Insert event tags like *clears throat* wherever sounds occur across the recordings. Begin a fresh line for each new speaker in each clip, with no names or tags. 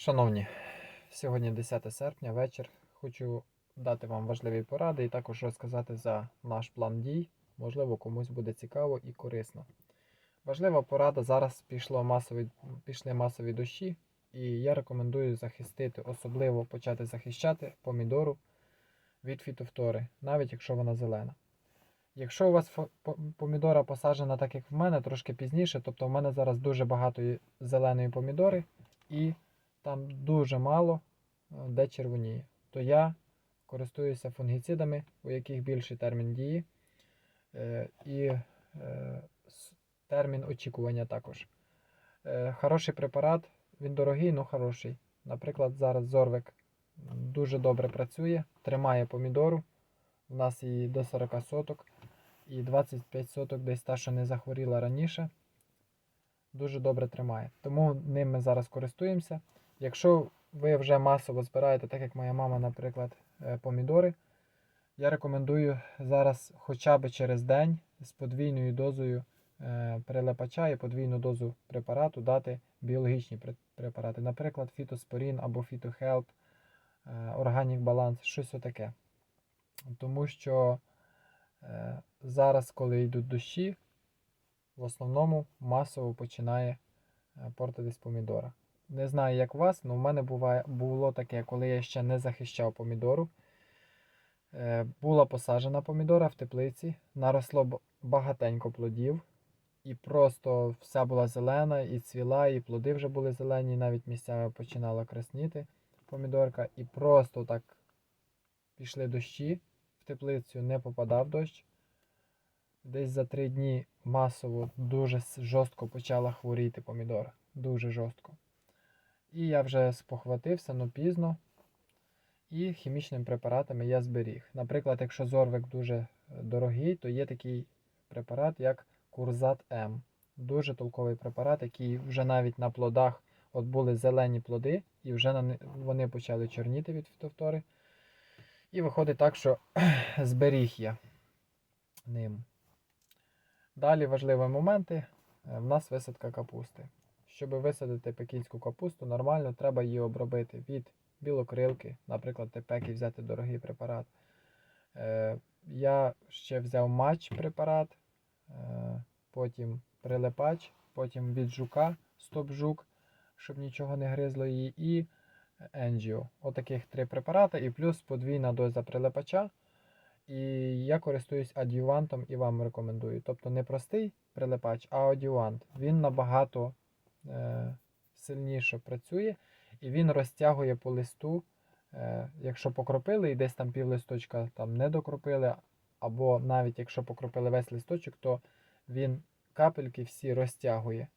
Шановні, сьогодні 10 серпня, вечір. Хочу дати вам важливі поради і також розказати за наш план дій. Можливо, комусь буде цікаво і корисно. Важлива порада зараз пішло масові, пішли масові дощі, і я рекомендую захистити, особливо почати захищати помідору від фітофтори, навіть якщо вона зелена. Якщо у вас помідора посаджена так, як в мене, трошки пізніше, тобто в мене зараз дуже багато зеленої помідори, і там дуже мало е, де червоніє, то я користуюся фунгіцидами, у яких більший термін дії е, і е, термін очікування також. Хороший препарат, він дорогий, але хороший. Наприклад, зараз Зорвик дуже добре працює, тримає помідору. У нас її до 40 соток і 25 соток десь та, що не захворіла раніше. Дуже добре тримає. Тому ним ми зараз користуємося. Якщо ви вже масово збираєте, так як моя мама, наприклад, е, помідори, я рекомендую зараз хоча б через день з подвійною дозою е, прилипача і подвійну дозу препарату дати біологічні препарати, наприклад, фітоспорін або фітохелп, органік баланс, щось отаке. Тому що е, зараз, коли йдуть дощі, в основному масово починає е, портитись помідора. Не знаю, як у вас, але в мене буває, було таке, коли я ще не захищав помідору. Е, Була посаджена помідора в теплиці, наросло багатенько плодів, і просто вся була зелена, і цвіла, і плоди вже були зелені, і навіть місцями починала красніти помідорка. І просто так пішли дощі в теплицю, не попадав дощ. Десь за три дні масово дуже жорстко почала хворіти помідора. Дуже жорстко. І я вже спохватився, ну пізно. І хімічними препаратами я зберіг. Наприклад, якщо зорвик дуже е, дорогий, то є такий препарат, як Курзат М. Дуже толковий препарат, який вже навіть на плодах от були зелені плоди, і вже вони почали чорніти від фітофтори. І виходить так, що *clears throat* зберіг я ним. Далі важливі моменти. Е, В нас висадка капусти. Щоб висадити пекінську капусту, нормально треба її обробити від білокрилки, наприклад, тепеки взяти дорогий препарат. Е, я ще взяв матч препарат, е, потім прилипач, потім від жука, стоп-жук, щоб нічого не гризло її, і Енджіо. Отаких три препарати, і плюс подвійна доза прилипача. І я користуюсь адювантом і вам рекомендую. Тобто не простий прилипач, а адювант. Він набагато сильніше працює і він розтягує по листу. Е, якщо покропили і десь там пів листочка там не докропили, або навіть якщо покропили весь листочок, то він капельки всі розтягує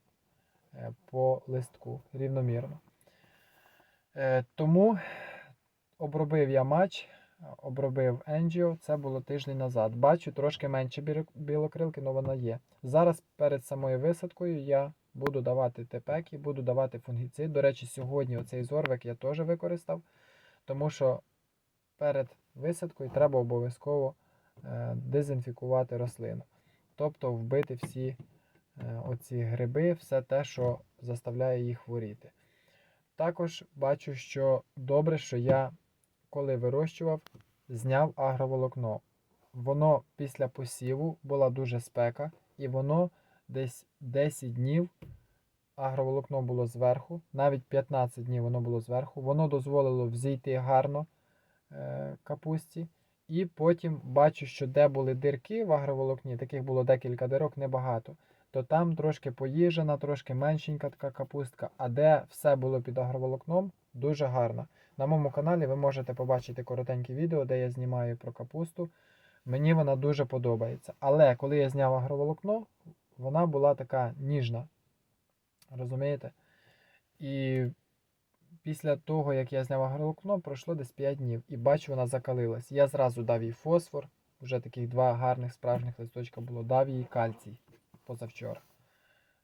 е, по листку рівномірно. Е, тому обробив я матч, обробив Енджіо, це було тиждень назад. Бачу трошки менше білокрилки, але вона є. Зараз перед самою висадкою я буду давати тепеки, буду давати фунгіцид. До речі, сьогодні оцей зорвик я теж використав, тому що перед висадкою треба обов'язково е, дезінфікувати рослину. Тобто вбити всі е, оці гриби, все те, що заставляє їх хворіти. Також бачу, що добре, що я, коли вирощував, зняв агроволокно. Воно після посіву була дуже спека, і воно десь 10 днів агроволокно було зверху, навіть 15 днів воно було зверху. Воно дозволило взійти гарно е, капусті. І потім бачу, що де були дирки в агроволокні, таких було декілька дирок, небагато, то там трошки поїжена, трошки меншенька така капустка, а де все було під агроволокном, дуже гарно. На моєму каналі ви можете побачити коротеньке відео, де я знімаю про капусту. Мені вона дуже подобається. Але коли я зняв агроволокно, вона була така ніжна. Розумієте? І після того, як я зняв агроволокно, пройшло десь 5 днів. І бачу, вона закалилась. Я зразу дав їй фосфор. Вже таких два гарних справжніх листочка було. Дав їй кальцій позавчора.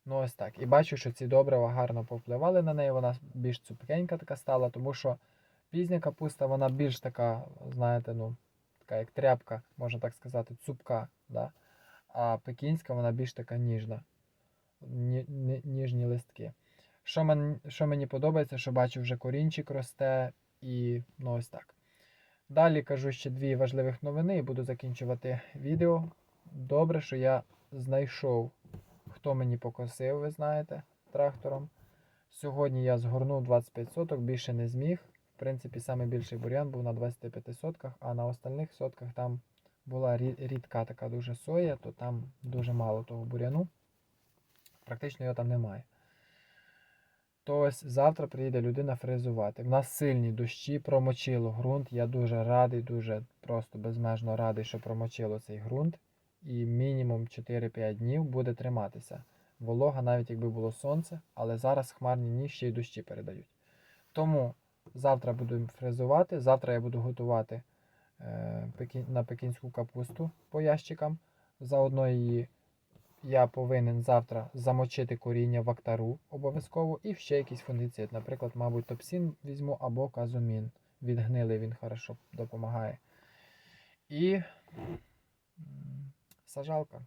Ну, ось так. І бачу, що ці добрива гарно повпливали на неї. Вона більш цупкенька така стала, тому що пізня капуста, вона більш така, знаєте, ну, така як тряпка, можна так сказати, цупка. Да? А пекінська вона більш така ніжна. Ні, ні- ніжні листки. Що, мен, що мені подобається, що бачу, вже корінчик росте і ну ось так. Далі кажу ще дві важливих новини і буду закінчувати відео. Добре, що я знайшов, хто мені покосив, ви знаєте, трактором. Сьогодні я згорнув 25 соток, більше не зміг. В принципі, найбільший бур'ян був на 25 сотках, а на остальних сотках там була рідка така дуже соя, то там дуже мало того бур'яну. Практично його там немає. То ось завтра приїде людина фрезувати. В нас сильні дощі, промочило ґрунт. Я дуже радий, дуже просто безмежно радий, що промочило цей ґрунт. І мінімум 4-5 днів буде триматися. Волога, навіть якби було сонце, але зараз хмарні дні ще й дощі передають. Тому завтра буду фрезувати, завтра я буду готувати на пекінську капусту по ящикам. Заодно її я повинен завтра замочити коріння в актару обов'язково і ще якийсь фунгіцид. Наприклад, мабуть, топсін візьму або казумін. Відгнилий він хорошо допомагає. І сажалка.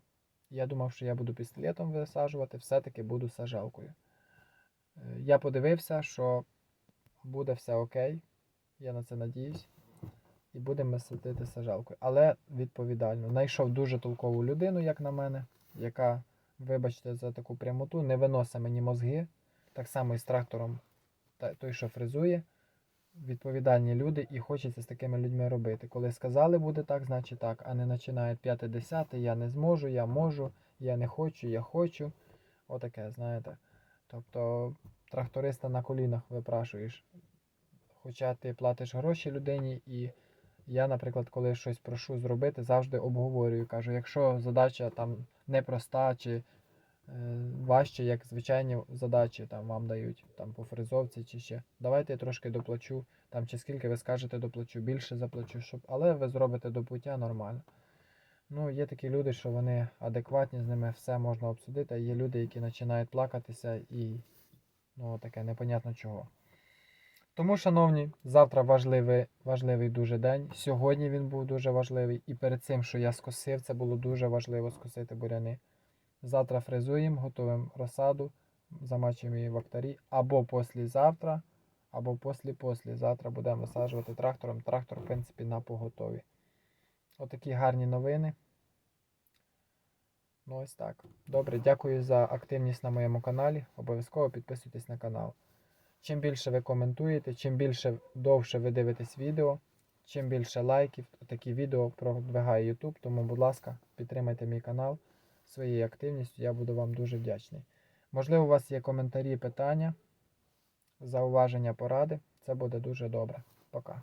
Я думав, що я буду пістолетом висаджувати, все-таки буду сажалкою. Е, Я подивився, що буде все окей. Я на це надіюсь. І будемо садити сажалкою. Але відповідально. Знайшов дуже толкову людину, як на мене, яка, вибачте, за таку прямоту, не виносить мені мозги. Так само і з трактором той, що фрезує. Відповідальні люди і хочеться з такими людьми робити. Коли сказали буде так, значить так, а не починають 5-10, я не зможу, я можу, я не хочу, я хочу. Отаке, знаєте. Тобто тракториста на колінах випрашуєш. Хоча ти платиш гроші людині, і я, наприклад, коли щось прошу зробити, завжди обговорюю. Кажу, якщо задача там непроста чи е, важче, як звичайні задачі там вам дають там по фрезовці чи ще. Давайте я трошки доплачу, там чи скільки ви скажете доплачу, більше заплачу, щоб, але ви зробите до пуття нормально. Ну, є такі люди, що вони адекватні, з ними все можна обсудити, є люди, які починають плакатися і ну, таке непонятно чого. Тому, шановні, завтра важливий, важливий дуже день. Сьогодні він був дуже важливий. І перед цим, що я скосив, це було дуже важливо скосити буряни. Завтра фрезуємо, готуємо розсаду, замачуємо її в актарі. Або післязавтра, або послі-послі. Завтра будемо висаджувати трактором. Трактор, в принципі, на поготові. Отакі гарні новини. Ну ось так. Добре, дякую за активність на моєму каналі. Обов'язково підписуйтесь на канал. Чим більше ви коментуєте, чим більше довше ви дивитесь відео, чим більше лайків, такі відео продвигає YouTube. Тому, будь ласка, підтримайте мій канал своєю активністю. Я буду вам дуже вдячний. Можливо, у вас є коментарі, питання, зауваження, поради. Це буде дуже добре. Пока.